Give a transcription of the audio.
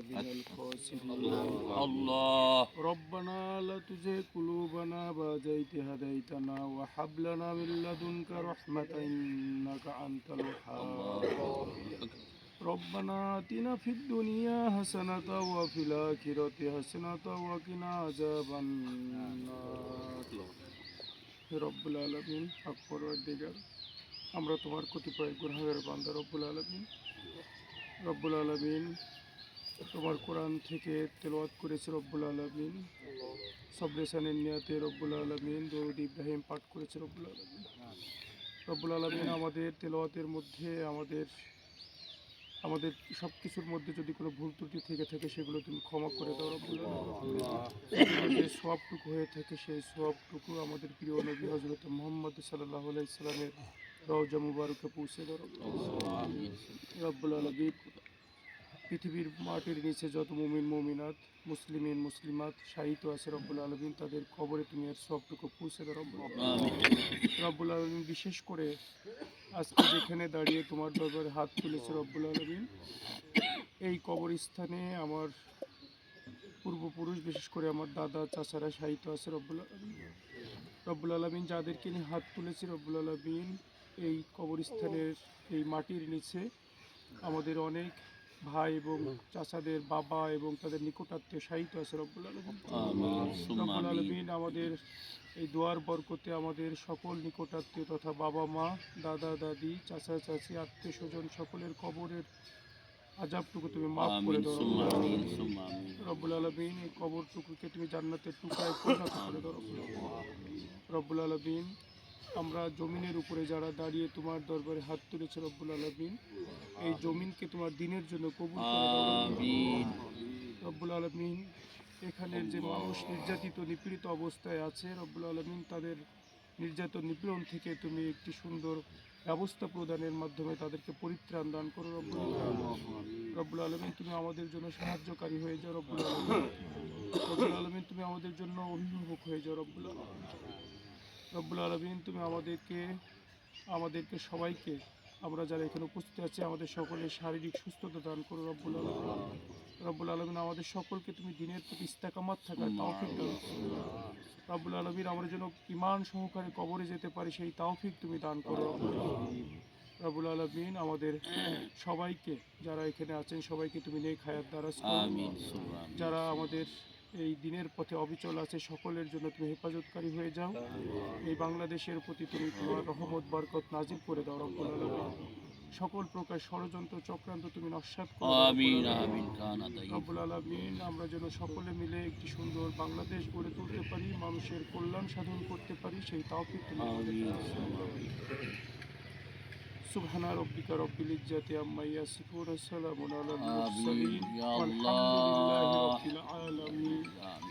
من الخاسرين الله ربنا لا تزغ قلوبنا بعد إذ هديتنا وهب لنا من لدنك رحمة إنك أنت الوهاب ربنا آتنا في الدنيا حسنة وفي الآخرة حسنة وقنا عذاب النار রব্বুল আলমিন আকবর দিগার আমরা তোমার কতিপয় গুণাগার বান্দা রব্বুল আলমিন রব্বুল আলমিন তোমার কোরআন থেকে তেলওয়াত করেছে রব্বুল আলমিন। সবরেসানের নিয়াতে রব্বুল আলমিন দৌদ ইব্রাহিম পাঠ করেছে রব্বুল আলমিন। রব্বুল আলমিন আমাদের তেলওয়াতের মধ্যে আমাদের আমাদের সব কিছুর মধ্যে যদি কোনো ভুল ত্রুটি থেকে থাকে সেগুলো তুমি ক্ষমা করে দাও যে সবটুকু হয়ে থাকে সেই সবটুকু আমাদের প্রিয় নবী হজরত মোহাম্মদ সাল্লাহ আলাইসালামের রওজা মুবারকে পৌঁছে দাও রব্বুল আলমিন। পৃথিবীর মাটির নিচে যত মুমিন, মুমিনাত, মুসলিমিন, মুসলিমাত সাহিত্য আছে রব্বুল আলমিন, তাদের খবরে তুমি এর সবটুকু পৌঁছে দাও রব্বুল রব্বুল আলমিন বিশেষ করে আজকে যেখানে দাঁড়িয়ে তোমার দরবারে হাত তুলেছে রব্বুল আলমিন, এই কবরস্থানে আমার পূর্বপুরুষ, বিশেষ করে আমার দাদা, চাচারা সাহিত্য আছে রব্বুল রব্বুল আলমিন যাদেরকে নিয়ে হাত তুলেছে রব্বুল আলমিন, এই কবরস্থানের, এই মাটির নিচে আমাদের অনেক ভাই এবং চাচাদের বাবা এবং তাদের নিকটাত্মীয় সাহিত্য আছে রব্বুল আলমিন। আমাদের এই দোয়ার বরকতে আমাদের সকল নিকটাত্মীয় তথা বাবা মা দাদা দাদি চাচা চাচি আত্মীয় স্বজন সকলের কবরের আজাবটুকু তুমি মাফ করে দাও রব্বুল আলমিন। এই কবরটুকুকে তুমি জান্নাতের টুকায় পরিণত করে দাও রব্বুল আলমিন আমরা জমিনের উপরে যারা দাঁড়িয়ে তোমার দরবারে হাত তুলেছে রব্বুল আলমিন এই জমিনকে তোমার দিনের জন্য কবুল রব্বুল আলমিন এখানের যে মানুষ নির্যাতিত নিপীড়িত অবস্থায় আছে রব্বুল আলমিন তাদের নির্যাতন নিপীড়ন থেকে তুমি একটি সুন্দর ব্যবস্থা প্রদানের মাধ্যমে তাদেরকে পরিত্রাণ দান করো রব্বুল রব্বুল আলমিন তুমি আমাদের জন্য সাহায্যকারী হয়ে যাও রব্বুল আলমিন। রব্বুল আলমিন তুমি আমাদের জন্য অভিভাবক হয়ে যাও রব্বুল আলমিন। রব্বুল আলমিন তুমি আমাদেরকে আমাদেরকে সবাইকে আমরা যারা এখানে উপস্থিত আছি আমাদের সকলের শারীরিক সুস্থতা দান করো রব্বুল আলমিন। রব্বুল আলমিন আমাদের সকলকে তুমি দিনের প্রতি ইস্তাকামাত থাকার তাওফিক দান রব্বুল আলমিন আমরা যেন ইমান সহকারে কবরে যেতে পারি সেই তাওফিক তুমি দান করো। রবুল আলমিন আমাদের সবাইকে যারা এখানে আছেন সবাইকে তুমি নেই খায়াত দ্বারা যারা আমাদের এই দিনের পথে অবিচল আছে। সকলের জন্য তুমি হেফাজতকারী হয়ে যাও। এই বাংলাদেশের প্রতি তুমি তোমার রহমত বরকত নাজির করে দাও রব্বুল সকল প্রকার ষড়যন্ত্র চক্রান্ত তুমি নস্বাত করো আমিন আমিন রব্বুল আলামিন আমরা যেন সকলে মিলে একটি সুন্দর বাংলাদেশ গড়ে তুলতে পারি মানুষের কল্যাণ সাধন করতে পারি সেই তাওফিক তুমি সুবহানা রব্বিকা রব্বিল ইজ্জাতি আম্মা ইয়াসিফুন ওয়া সালামুন আলাল মুরসালিন। ওয়ালহামদুলিল্লাহি রব্বিল আলামিন। আমিন।